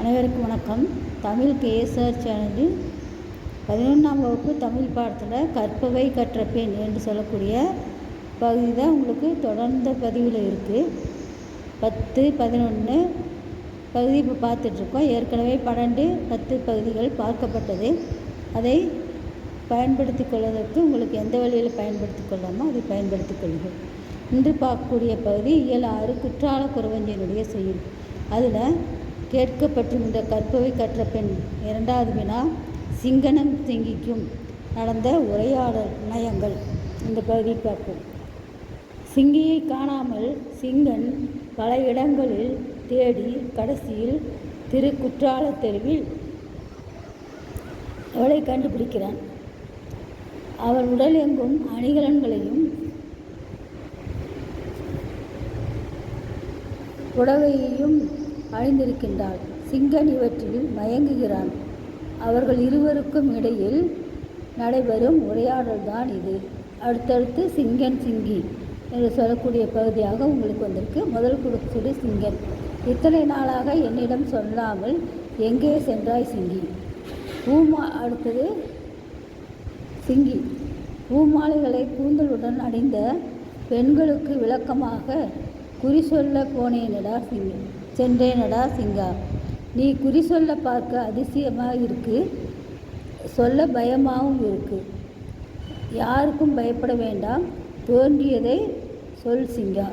அனைவருக்கும் வணக்கம். தமிழ் கேஎஸ்ஆர் சேனலில் பதினொன்றாம் வகுப்பு தமிழ் பாடத்தில் கற்பவை கற்ற பெண் என்று சொல்லக்கூடிய பகுதி தான் உங்களுக்கு தொடர்ந்த பதிவில் இருக்குது பத்து பதினொன்று பகுதி இப்போ பார்த்துட்ருக்கோம். ஏற்கனவே பன்னெண்டு பத்து பகுதிகள் பார்க்கப்பட்டது. அதை பயன்படுத்தி கொள்வதற்கு உங்களுக்கு எந்த வழியில் பயன்படுத்தி கொள்ளாமோ அதை பயன்படுத்தி கொள்ளுங்கள். இன்று பார்க்கக்கூடிய பகுதி இயல் ஆறு குற்றால குறவஞ்சியனுடைய செயல். அதில் கேட்கப்பட்டிருந்த கற்பவை கற்ற பெண் இரண்டாவது வினா சிங்கனம் சிங்கிக்கும். நடந்த உரையாடல் நயங்கள். இந்த பகுதி பார்ப்போம். சிங்கியை காணாமல் சிங்கன் பல இடங்களில் தேடி கடைசியில் திரு குற்றாலத் தெருவில் அவளை கண்டுபிடிக்கிறான். அவள் உடல் எங்கும் அணிகலன்களையும் புடவையையும் அணிந்திருக்கின்றாள் சிங்கன் இவற்றில் மயங்குகிறான். அவர்கள் இருவருக்கும் இடையில் நடைபெறும் உரையாடல்தான் இது. அடுத்தடுத்து சிங்கன் சிங்கி என்று சொல்லக்கூடிய பகுதியாக உங்களுக்கு வந்திருக்கு. முதல் கொடுத்தது சிங்கன். இத்தனை நாளாக என்னிடம் சொல்லாமல் எங்கே சென்றாய் சிங்கி? பூமா அடுத்தது சிங்கி. பூமாலைகளை கூந்தலுடன் அடைந்த பெண்களுக்கு விளக்கமாக குறி சொல்ல போனேனடா சிங்கி. சென்றேனடா சிங்கா. நீ குறி சொல்ல பார்க்க அதிசயமாக இருக்கு. சொல்ல பயமாகவும் இருக்கு. யாருக்கும் பயப்பட வேண்டாம். தோன்றியதை சொல் சிங்கா.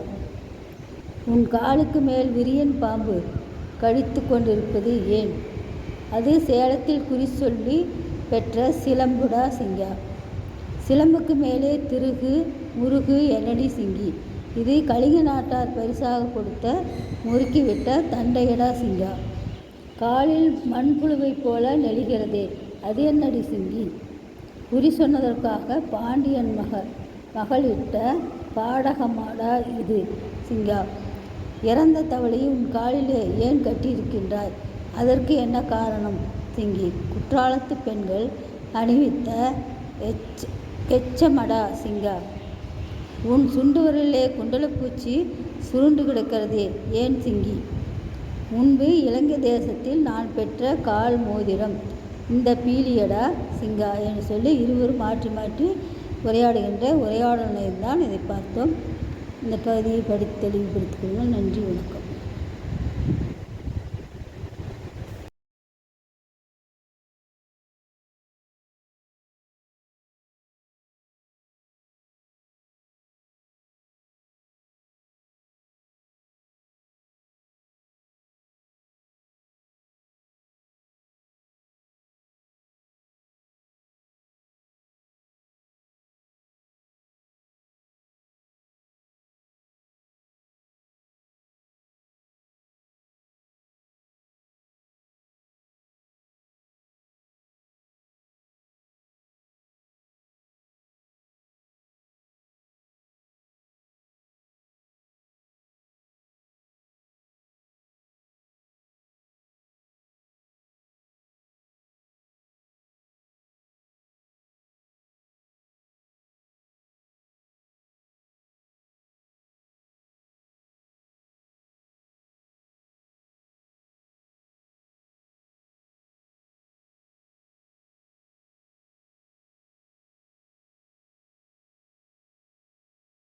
உன் காலுக்கு மேல் விரியன் பாம்பு கடித்து கொண்டிருப்பது ஏன்? அது சேலத்தில் குறி சொல்லி பெற்ற சிலம்புடா சிங்கா. சிலம்புக்கு மேலே திருகு முருகு என்னடி சிங்கி? இது கலிங்க நாட்டார் பரிசாக கொடுத்த முறுக்கிவிட்ட தண்டையடா சிங்கா. காலில் மண்புழுவைப் போல நெளிகிறதே அது என்னடி சிங்கி? குறி சொன்னதற்காக பாண்டியன் மகள் மகளிட்ட பாடகமாடா இது சிங்கா. இறந்த தவளையை உன் காலிலே ஏன் கட்டியிருக்கின்றாய்? அதற்கு என்ன காரணம் சிங்கி? குற்றாலத்து பெண்கள் அணிவித்த எச் எச்சமடா சிங்கா. உன் சுண்டுவரிலே குண்டலப்பூச்சி சுருண்டு கிடக்கிறதே ஏன் சிங்கி? முன்பு இலங்கை தேசத்தில் நான் பெற்ற கால் மோதிரம். இந்த பீலியடா சிங்கா என்று சொல்லி இருவரும் மாற்றி மாற்றி உரையாடுகின்ற உரையாடல் தான் இதை பார்த்தோம். இந்த பகுதியை படித்து தெளிவுபடுத்திக் கொள்ளுங்கள். நன்றி வணக்கம்.